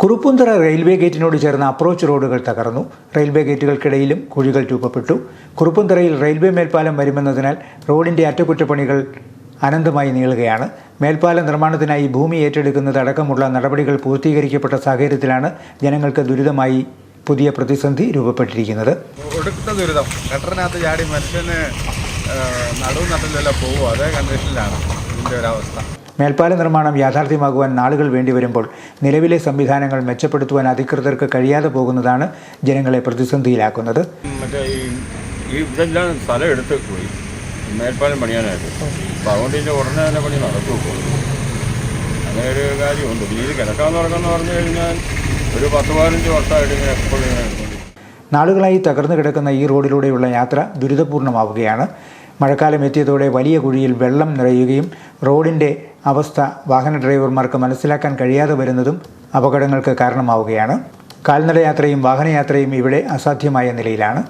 Kuruppanthara railway ഗേറ്റിനോട് ചേർന്ന approach റോഡുകൾ തകർന്നു. റെയിൽവേ ഗേറ്റുകൾക്കിടയിലും കുഴികൾ രൂപപ്പെട്ടു. കുറുപ്പുന്തറയിൽ റെയിൽവേ മേൽപ്പാലം വരുമെന്നതിനാൽ റോഡിന്റെ അറ്റകുറ്റപ്പണികൾ അനന്തമായി നീളുകയാണ്. മേൽപ്പാല നിർമ്മാണത്തിനായി ഭൂമി ഏറ്റെടുക്കുന്നത് അടക്കമുള്ള നടപടികൾ പൂർത്തീകരിക്കപ്പെട്ട സാഹചര്യത്തിലാണ് ജനങ്ങൾക്ക് ദുരിതമായി പുതിയ പ്രതിസന്ധി രൂപപ്പെട്ടിരിക്കുന്നത്. ദുരിതം. ചാടി മനുഷ്യന് നടുവ് നട്ടില്ലല്ലോ പോകും അതേ കണ്ടീഷനിലാണ് ഇതിന്റെ ഒരവസ്ഥ. മേൽപ്പാല നിർമ്മാണം യാഥാർത്ഥ്യമാകുവാൻ നാളുകൾ വേണ്ടിവരുമ്പോൾ നിലവിലെ സംവിധാനങ്ങൾ മെച്ചപ്പെടുത്തുവാൻ അധികൃതർക്ക് കഴിയാതെ പോകുന്നതാണ് ജനങ്ങളെ പ്രതിസന്ധിയിലാക്കുന്നത്. മറ്റേ ഈ ഇതെല്ലാം സ്ഥലം എടുത്ത് പോയി. മേൽപ്പാലം പണിയാനായിട്ട്. അപ്പം അതുകൊണ്ട് ഇതിന്റെ ഉടനെ തന്നെ പണി നടക്കും അങ്ങനെ ഒരു കാര്യമുണ്ട് ഇത് കിടക്കാമെന്ന് തുടങ്ങുമെന്ന് പറഞ്ഞു കഴിഞ്ഞാൽ ഒരു പത്ത് പതിനഞ്ച് വർഷമായിട്ട് ഇങ്ങനെ എപ്പോഴും നാളുകളായി തകർന്നു കിടക്കുന്ന ഈ റോഡിലൂടെയുള്ള യാത്ര ദുരിതപൂർണമാവുകയാണ്. മഴക്കാലം എത്തിയതോടെ വലിയ കുഴിയിൽ വെള്ളം നിറയുകയും റോഡിന്റെ അവസ്ഥ വാഹന ഡ്രൈവർമാർക്ക് മനസ്സിലാക്കാൻ കഴിയാതെ വരുന്നതും അപകടങ്ങൾക്ക് കാരണമാവുകയാണ്. കാൽനടയാത്രയും വാഹനയാത്രയും ഇവിടെ അസാധ്യമായ നിലയിലാണ്.